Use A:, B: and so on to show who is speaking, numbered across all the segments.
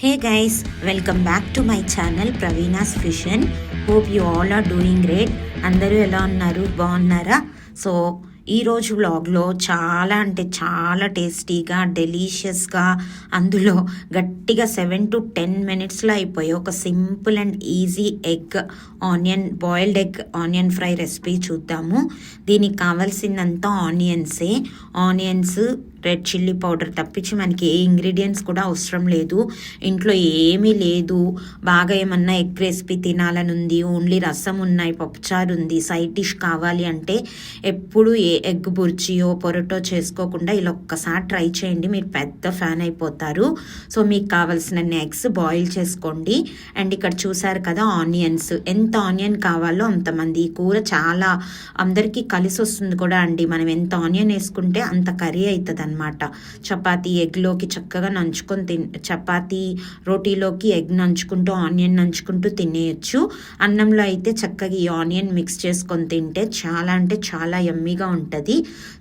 A: Hey guys welcome back to my channel Praveena's fashion hope you all are doing great అందరూ ఎలా ఉన్నారు? బాగున్నారా? So ఈరోజు వ్లాగ్లో చాలా అంటే చాలా టేస్టీగా డెలీషియస్గా అందులో గట్టిగా సెవెన్ టు టెన్ మినిట్స్లో అయిపోయే ఒక simple and easy egg onion boiled egg onion fry recipe చూద్దాము. దీనికి కావాల్సిందంతా ఆనియన్సే ఆనియన్స్ రెడ్ చిల్లీ పౌడర్ తప్పించి మనకి ఏ ఇంగ్రీడియంట్స్ కూడా అవసరం లేదు. ఇంట్లో ఏమీ లేదు. బాగా ఏమన్నా ఎగ్ రెసిపీ తినాలని ఉంది ఓన్లీ రసం ఉన్నాయి పప్పుచారు ఉంది సైడ్ డిష్ కావాలి అంటే ఎప్పుడు ఏ ఎగ్ బుర్జియో పొరటో చేసుకోకుండా ఇలా ఒక్కసారి ట్రై చేయండి. మీరు పెద్ద ఫ్యాన్ అయిపోతారు. సో మీకు కావాల్సిన ఎగ్స్ బాయిల్ చేసుకోండి. అండ్ ఇక్కడ చూసారు కదా ఆనియన్స్. ఎంత ఆనియన్ కావాలో అంతమంది. ఈ కూర చాలా అందరికీ కలిసి వస్తుంది కూడా అండి. మనం ఎంత ఆనియన్ వేసుకుంటే అంత కర్రీ అవుతుంది అనమాట చపాతీ ఎగ్లోకి చక్కగా నంచుకొని తిన్ చపాతీ రోటీలోకి ఎగ్ నంచుకుంటూ ఆనియన్ నంచుకుంటూ తినేయచ్చు. అన్నంలో అయితే చక్కగా ఈ ఆనియన్ మిక్స్ చేసుకొని తింటే చాలా అంటే చాలా ఎమ్మీగా ఉంటుంది.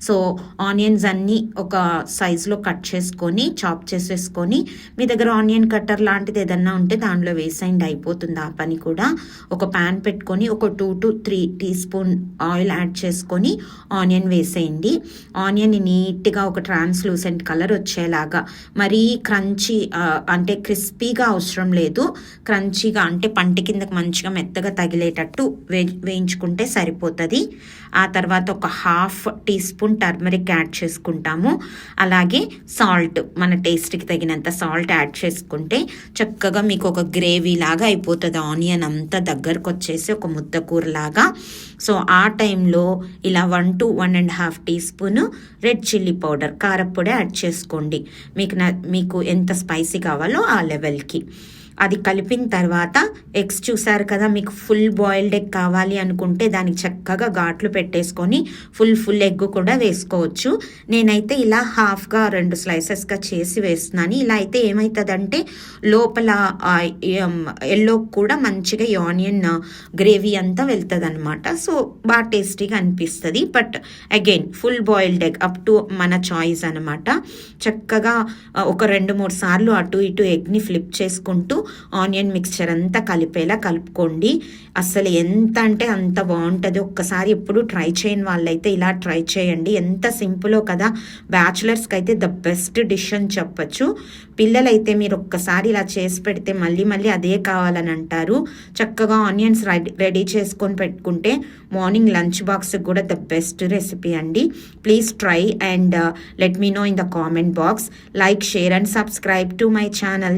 A: సో ఆనియన్స్ అన్నీ ఒక సైజులో కట్ చేసుకొని చాప్ చేసేసుకొని మీ దగ్గర ఆనియన్ కట్టర్ లాంటిది ఏదన్నా ఉంటే దానిలో వేసేయండి అయిపోతుంది ఆ పని కూడా. ఒక ప్యాన్ పెట్టుకొని ఒక two to three teaspoon oil add చేసుకొని ఆనియన్ వేసేయండి. ఆనియన్ నీట్గా ఒక ట్రాన్స్లూసెంట్ కలర్ వచ్చేలాగా మరీ క్రంచీ అంటే క్రిస్పీగా అవసరం లేదు. క్రంచీగా అంటే పంట కిందకి మంచిగా మెత్తగా తగిలేటట్టు వే వేయించుకుంటే సరిపోతుంది. ఆ తర్వాత ఒక half teaspoon turmeric add చేసుకుంటాము. అలాగే సాల్ట్ మన టేస్ట్కి తగినంత సాల్ట్ యాడ్ చేసుకుంటే చక్కగా మీకు ఒక గ్రేవీ లాగా అయిపోతుంది. ఆనియన్ అంతా దగ్గరకు వచ్చేసి ఒక ముద్ద కూరలాగా సో ఆ టైంలో ఇలా one to one and half teaspoon red chilli powder కారప్పొడి add చేసుకోండి. మీకు మీకు ఎంత స్పైసీ కావాలో ఆ లెవెల్కి. అది కలిపిన తర్వాత ఎగ్స్ చూసారు కదా మీకు ఫుల్ బాయిల్డ్ ఎగ్ కావాలి అనుకుంటే దానికి చక్కగా ఘాట్లు పెట్టేసుకొని ఫుల్ ఫుల్ ఎగ్ కూడా వేసుకోవచ్చు. నేనైతే ఇలా హాఫ్గా రెండు స్లైసెస్గా చేసి వేస్తున్నాను. ఇలా అయితే ఏమవుతుందంటే లోపల ఎల్లో కూడా మంచిగా ఆనియన్ గ్రేవీ అంతా వెళ్తుంది అనమాట సో బాగా టేస్టీగా అనిపిస్తుంది. But again full boiled egg up to మన చాయిస్ అనమాట చక్కగా ఒక రెండు మూడు సార్లు అటు ఇటు ఎగ్ని ఫ్లిప్ చేసుకుంటూ ఆనియన్ మిక్స్చర్ అంతా కలిపేలా కలుపుకోండి. అసలు ఎంత అంటే అంత బాగుంటుంది. ఒక్కసారి ఎప్పుడు ట్రై చేయని వాళ్ళైతే ఇలా ట్రై చేయండి. ఎంత సింపులో కదా. బ్యాచులర్స్కి అయితే ద బెస్ట్ డిష్ అని చెప్పచ్చు. పిల్లలైతే మీరు ఒక్కసారి ఇలా చేసి పెడితే మళ్ళీ మళ్ళీ అదే కావాలని అంటారు. చక్కగా ఆనియన్స్ రెడీ రెడీ చేసుకొని పెట్టుకుంటే మార్నింగ్ లంచ్ బాక్స్కి కూడా ద బెస్ట్ రెసిపీ అండి. Please try and let me know in the comment box like share and subscribe to my channel.